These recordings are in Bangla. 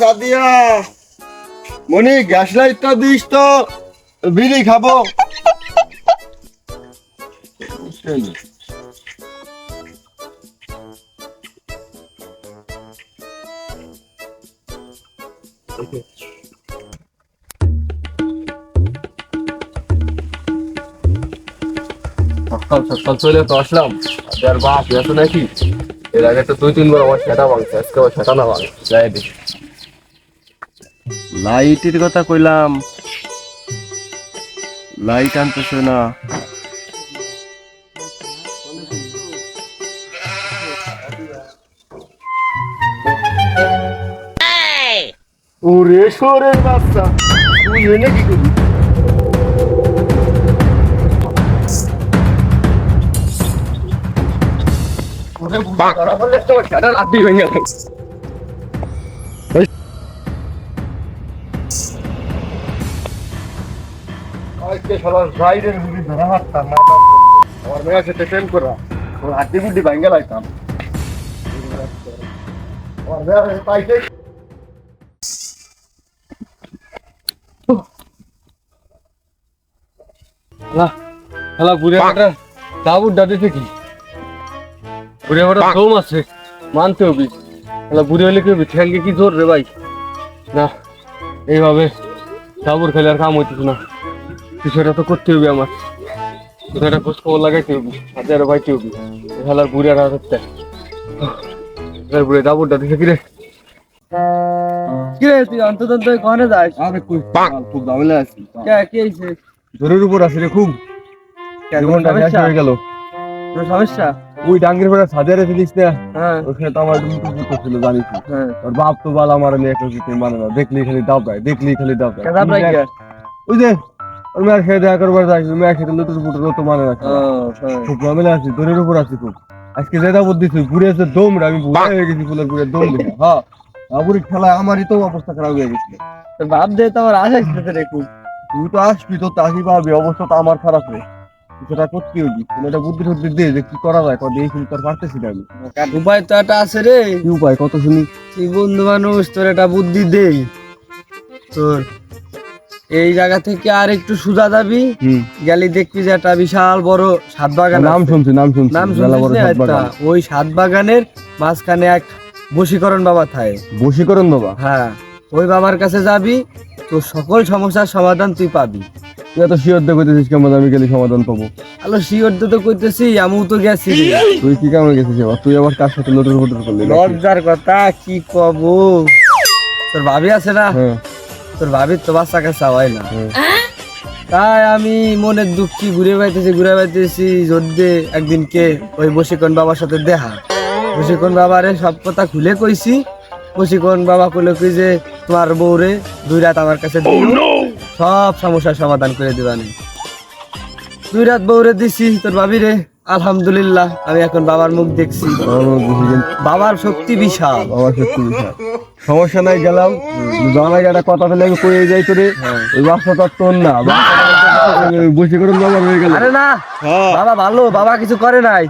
সাদিয়া, মনি, গ্যাস লাইট তো দিস তো, বিড়ি খাব। সকাল সকাল চলে তো আসলাম। আর বাপ এত নাকি? এর আগে তো দুই, তিনবার আমার সেটা ভাঙছে, আজকে আমার সেটা না ভাঙছে যাই দেখি। লাইটের কথা কইলাম। লাইট আনতেছে না। ওরে সরের বাচ্চা তুই এনে কি করবি? সেটা রাত্রি ভেঙে গেল। শালা রাইডের মুড়ি ধরা হাততাম আমার মেয়ে সাথে ট্রেন করা। ওর হাড্ডি গুড্ডি ভাঙ্গে লাইতাম। আমার পাইছে। বুড়ে দাদিতে কি? বুড়ে আছে মানতে হবে। হ্যালো বুড়ে হলে কি ঠ্যাঙ্গে কি জোর রে ভাই? না এইভাবে তাবুর খেলে আর কাম হইতেছে না। কিছু একটা তো করতে হবে আমার। কোথাও একটা খোঁজ খবর লাগাইতে হবে। হাতে আরও পাইতে হবে খেলার বুড়ে আর হাতে বুড়ে তাবুর দাদিতে কি রে কিরে তুই অন্ততন্ত কনে যাস? আরে কই খুব আছি। কে কি জরুর উপর আছে রে খুব। জীবনটা শেষ হয়ে গেল। সমস্যা? ওই ডাঙ্গির পরে সাজারে ফেলিস না? হ্যাঁ। ওখানে তো আমার দুটো পুত্র ছিল জানিস। হ্যাঁ। বাপ তো বাল আমার নিয়ে একটা কিছু মানে না। দেখলি খালি দাও পায় দেখলি খালি কে? ওই যে ওর মেয়ের খেয়ে দেখা করবার যাই মেয়ের খেতে লুটুর পুটুর তো মানে না হ্যাঁ খুব ঝামেলা আছি দরের উপর আছি খুব। আজকে যেটা বুদ্ধি তুই ঘুরে এসে দম রে আমি ভুলে হয়ে গেছি ফুলের ঘুরে দম দেখে হ্যাঁ আবুরি খেলা আমারই তো অবস্থা খারাপ হয়ে গেছিল তোর বাপ দে তো আমার আশা ছিল রে খুব তুই তো আসবি তো আসি পারবি অবস্থা তো আমার খারাপ রে। সেটা করতে হবি তুমি একটা বুদ্ধি টুদ্ধি দে যে কি করা যায় এই শুনি তোর পারতেছি না আমি। উপায় তো একটা আছে রে। কি উপায় কত শুনি? তুই বন্ধু মানুষ তোর একটা বুদ্ধি দেই। তোর এই জায়গা থেকে আর একটু সুজা যাবি গেলি দেখবি যে একটা বিশাল বড় সাত বাগান নাম। শুনছি নাম শুনছি নাম। আচ্ছা, ওই সাত বাগানের মাঝখানে এক বশীকরণ বাবা থাকে। বশীকরণ বাবা? হ্যাঁ ওই বাবার কাছে যাবি তোর সকল সমস্যার সমাধান তুই পাবি। তুই এত শিওর দেখে দিয়েছিস কেমন আমি গেলে সমাধান পাবো। আলো শিওর তো কইতেছি আমিও তো গেছি। তুই কি কেমন গেছিস এবার? তুই আবার কার সাথে লটর ফটর করলি লজ্জার কথা কি কব? তোর ভাবি আছে না? হ্যাঁ। তোর ভাবির তো বাচ্চা কাচ্চা হয় না। তাই আমি মনের দুঃখী ঘুরে পাইতেছি ঘুরে পাইতেছি জোরদে একদিনকে ওই বসিকন বাবার সাথে দেখা। বসিকন বাবারে সব কথা খুলে কইছি। বসিকন বাবা কইলো কি যে তোমার বউরে দুই রাত আমার কাছে দিও সব সমস্যার সমাধান করে দিবানি। দুই রাত বউরে দিছি তোর ভাবি রে। আলহামদুলিল্লাহ আমি এখন বাবার মুখ দেখছি। আমার বুঝি কিন্তু বাবার শক্তি বিশাল। সমস্যা নাই গেলাম। জানা একটা কথা বলে আমি কয়ে যাই তোরে। হ্যাঁ। ওই বাচ্চা তো আর তোর না। বশীকরণ বাবা হয়ে গেল আরে না হ্যাঁ। বাবা ভালো বাবা কিছু করে নাই।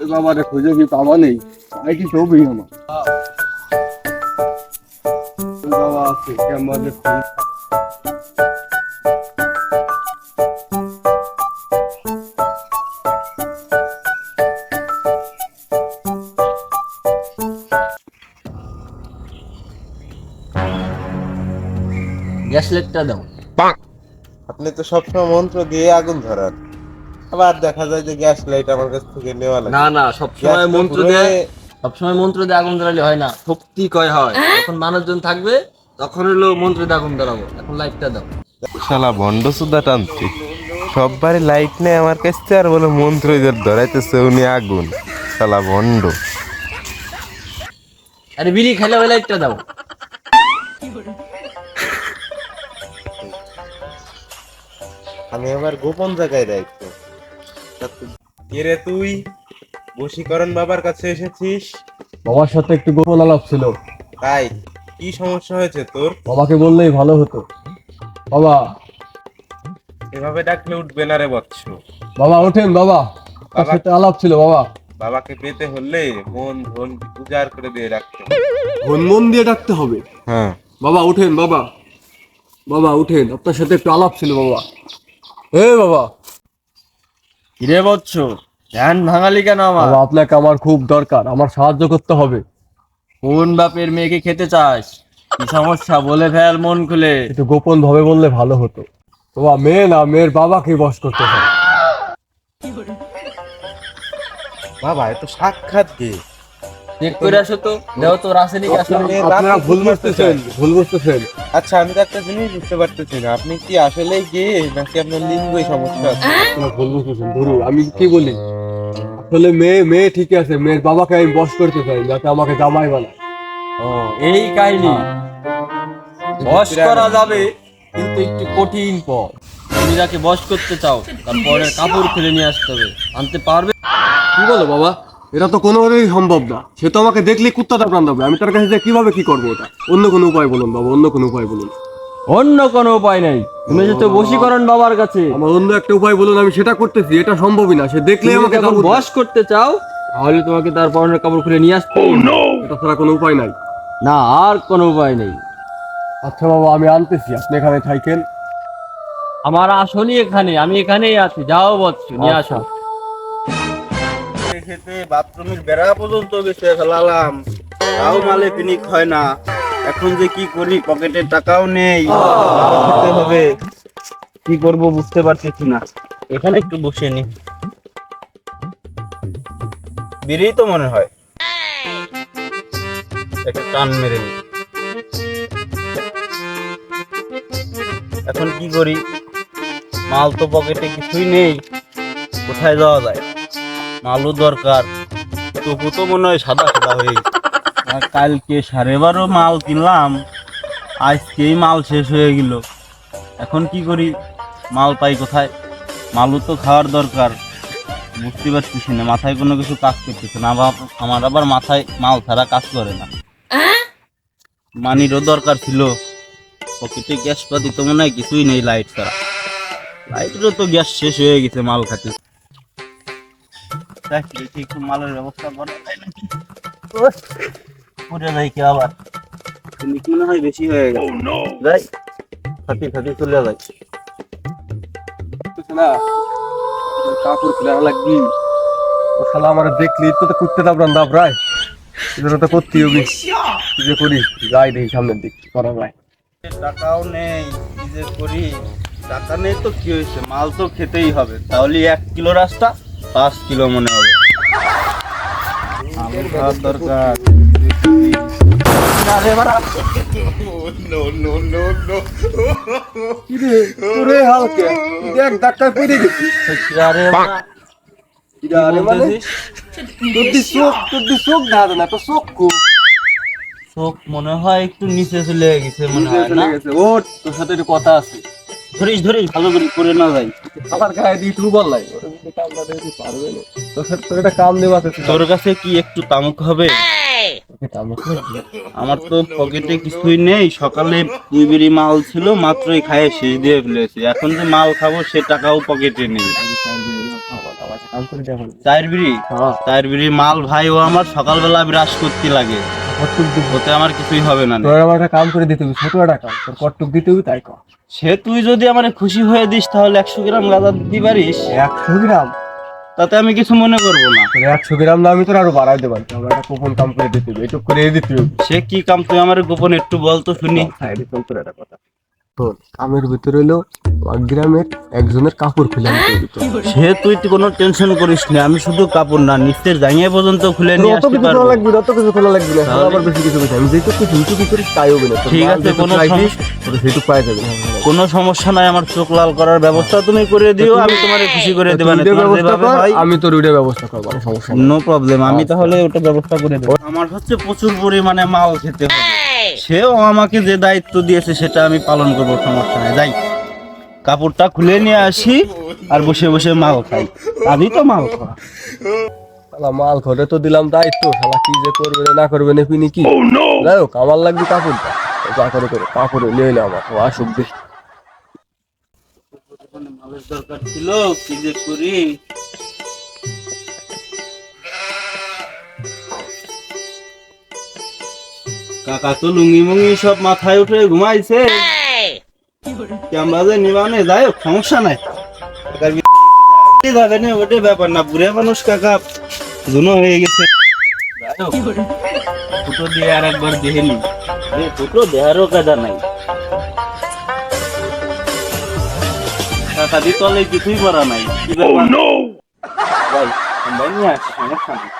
ওই বাবারে খুঁজে কি পাবা নেই? আই কি ছবি আমার। বাবা আছে কেমন গ্যাস লাইটটা দাও। আপনি তো সবসময় মন্ত্র দিয়ে আগুন ধরান। আবার দেখা যায় যে গ্যাস লাইট আমার কাছ থেকে নেওয়া লাগে। না না সবসময় মন্ত্র দিয়ে সবসময় মন্ত্র দিয়ে আগুন ধরালে হয় না শক্তি কয় হয়। যখন মানুষজন থাকবে তখন হলো মন্ত্র দিয়ে আগুন ধরাবো। এখন লাইটটা দাও। শালা ভণ্ড সুদা টানতে সববারে লাইট নেই আমার কাছ থেকে আর বলে মন্ত্র ধরাইতেছে উনি আগুন। শালা ভণ্ড আরে বিড়ি খেলে ওই লাইটটা দাও। আমি আবার গোপন জায়গায় রাখব রে তুই? বশীকরণ বাবার কাছে এসেছিস? বাবার সাথে একটু গোপন আলাপ ছিল। তাই? কি সমস্যা হয়েছে তোর? বাবাকে বললেই ভালো হতো। বাবা। এভাবে ডাকলে উঠবে না রে বৎস। বাবা ওঠেন বাবা। তার সাথে আলাপ ছিল বাবা। বাবাকে পেতে হলে মন ধন উজাড় করে দিয়ে রাখতে হবে। মন মন দিয়ে ডাকতে হবে। হ্যাঁ। বাবা উঠেন বাবা। বাবা উঠেন আপনার সাথে একটু আলাপ ছিল বাবা। এ বাবা। কিরে বচ্চ ধ্যান ভাঙালি কেন আমার? বাবা আপনাকে আমার খুব দরকার আমার সাহায্য করতে হবে। কোন বাপের মেয়েকে খেতে চাস? কি সমস্যা? বলে ফেল মন খুলে। একটু গোপন ভাবে বললে ভালো হতো। বাবা মেয়ে না মেয়ের বাবাকে বস করতে হবে বাবা এ তো সাক্ষাৎ কে চেক করে আসো তো। দেহ তো রাসায়নিক আসো আপনারা ভুল বুঝতেছেন ভুল বুঝতেছেন। আচ্ছা আমি তো একটা জিনিস বুঝতে পারতেছি না। আপনি কি আসলে গে নাকি আপনার লিঙ্গই সমস্যা আছে? ভুল বুঝতেছেন ধরু আমি কি বলি? আসলে মেয়ে মেয়ে ঠিক আছে মেয়ের বাবাকে আমি বস করতে চাই যাতে আমাকে জামাই বানায়। ও এই কাহিনী। বস করা যাবে কিন্তু একটু কঠিন পথ। তুমি যাকে বস করতে চাও তার পরের কাপড় খুলে নিয়ে আসতে হবে। আনতে পারবে? কি বলো বাবা? এটা তো কোনোভাবেই সম্ভব না। সে তো আমাকে দেখলেই কুত্তাটা প্রাণ দেবে। আমি তার কাছে যে কীভাবে কি করব ওটা অন্য কোনো উপায় বলুন বাবা অন্য কোনো উপায় বলুন। অন্য কোনো উপায় নেই। তুমি যেহেতু বশীকরণ বাবার কাছে। আমার অন্য একটা উপায় বলুন আমি সেটা করতেছি এটা সম্ভবই না। সে দেখলেই তুমি আমাকে যখন বস করতে চাও তাহলে তোমাকে তার পরনের কাপড় খুলে নিয়ে আসতে এটা ছাড়া কোনো উপায় নাই। না আর কোনো উপায় নেই। আচ্ছা বাবা আমি আনতেছি। আপনি এখানে থাকেন। আমার আসনই এখানে আমি এখানেই আছি। যাও বৎস নিয়ে আসো। খেতে বাথরুমের বেড়া পর্যন্ত বেঁচে ফেলালাম। তাও মালে পিনিক হয় না। এখন যে কি করি পকেটে টাকাও নেই। খেতে হবে কি করব বুঝতে পারতেছি না এখানে একটু বসে নি। বেরিয়ে তো মনে হয়। একটা টান মেরে নি। এখন কি করি? মাল তো পকেটে কিছুই নেই। কোথায় যাওয়া যায়? মালও দরকার। তবু তো মনে হয় সাদা সাদা হয়ে কালকে সাড়ে বারো মাল কিনলাম আজকেই মাল শেষ হয়ে গেল। এখন কি করি? মাল পাই কোথায়? মালও তো খাওয়ার দরকার। বুঝতে পারতেছি না মাথায় কোনো কিছু কাজ করতেছে না আবার আমার আবার মাথায় মাল ছাড়া কাজ করে না। মানিরও দরকার ছিল। পকেটে গ্যাস পাতি তো মনে হয় কিছুই নেই লাইট ছাড়া। লাইটেরও তো গ্যাস শেষ হয়ে গেছে মাল খাতে। দেখ দেখি একটু মালের ব্যবস্থা করা পুড়ে কি আবার? কিন্তু মনে হয় বেশি হয়ে গেছে? যাই। ফাটি ফাটি চলে যায় না? কাপড় খুলে লাগবি। ও শালা আমার দেখলি তো তো কুত্তে দাবরান দাবরায় এজন্য তো করতেই হবে। কি যে করি? যাই দেখি সামনের দিক করা যায়। টাকাও নেই কি যে করি? টাকা নেই তো কি হয়েছে? মাল তো খেতেই হবে। তাহলে এক কিলো রাস্তা পাঁচ কিলো মনে হবে। খাওয়ার দরকার। দেখ ডাক্তার গেছি। মানে? দি চোখ তোর দি চোখ দেখা না তো চোখ কো? চোখ মনে হয় একটু নিচে চলে গেছে মনে হয় না? ওর তোর সাথে একটু কথা আছে। ধরিস ধরিস। ভালো করে করে না যাই। আমার গায়ে দিয়ে তুই বল লাই দিতে তোর একটা কাম দেওয়া আছে। তোর কাছে কি একটু তামুক হবে? আমার তো পকেটে কিছুই নেই। সকালে দুই বিড়ি মাল ছিল মাত্রই খাইয়ে শেষ দিয়ে ফেলেছি। এখন যে মাল খাব সে টাকাও পকেটে নেই। চায়ের বিড়ি। হ্যাঁ। চায়ের বিড়ি মাল ভাই ও আমার সকালবেলা বিরাস করতে লাগে। দিব ওতে আমার কিছুই হবে না তোর আমার একটা কাম করে দিতে হবে ছোট একটা কাম। তোর কটুক দিতে হবে তাই কর। সে তুই যদি আমার খুশি হয়ে দিস তাহলে একশো গ্রাম গাঁদা দিতে পারিস। একশো গ্রাম? তাতে আমি কিছু মনে করব না। তোর একশো গ্রাম না আমি তোর আরও বাড়াই দেবো। আমার একটা গোপন কাম করে দিতে হবে এটুক করে দিতে হবে। সে কি কাম তুই আমার গোপন একটু বল তো শুনি। সাইডে চল তোর একটা কথা। কামের ভিতরে হলো গ্রামের একজনের কাপড় খুলে আনতে সে তুই তো কোনো টেনশন করিস না আমি শুধু কাপড় না নিচের জাঙ্গিয়ে পর্যন্ত খুলে নিয়ে আসতে কিছু পারব। খোলা লাগবে না অত কিছু খোলা লাগবে না আবার বেশি কিছু কিছু আমি যেটুকু কিছু ইউটিউব করিস তাই হবে না ঠিক আছে, কোনো তোর পাই যাবে কোনো সমস্যা নাই আমার চোখ লাল করার ব্যবস্থা তুমি করে দিও আমি তোমার খুশি করে দেবো হয়। আমি তোর ওইটার ব্যবস্থা করব কোনো সমস্যা নো প্রবলেম আমি তাহলে ওটা ব্যবস্থা করে দেবো। আমার হচ্ছে প্রচুর পরিমাণে মাল খেতে হবে। সেও আমাকে যে দায়িত্ব দিয়েছে সেটা আমি পালন করব সমস্যা নেই। যাই কাপড়টা খুলে নিয়ে আসি আর বসে বসে মাল খাই। আমি তো মাল খাওয়া। শালা মাল ঘরে তো দিলাম দায়িত্ব শালা কি যে করবে না না করবে না পিনি কি? যাই হোক আমার লাগবে কাপড়টা। যা করে করে কাপড় নিয়ে এলে আমার। ও আসুক দেখি মালের দরকার ছিল কি যে করি? কাকা তো লুঙ্গি মুঙ্গি সব মাথায় উঠে ঘুমাইছে। ক্যামেরা যে নিবানে যাই হোক সমস্যা নাই। কাকার যাবে না ওটা ব্যাপার না বুড়ে মানুষ কাকা জুনো হয়ে গেছে। যাই হোক, ফুটো দিয়ে আর একবার দেখে নি এ, ফুটো দেহারও কাজা নাই। কাকা তলে কিছুই করা নাই। কি ব্যাপার? ভাই, আমরা নিয়ে আসি, সমস্যা নেই।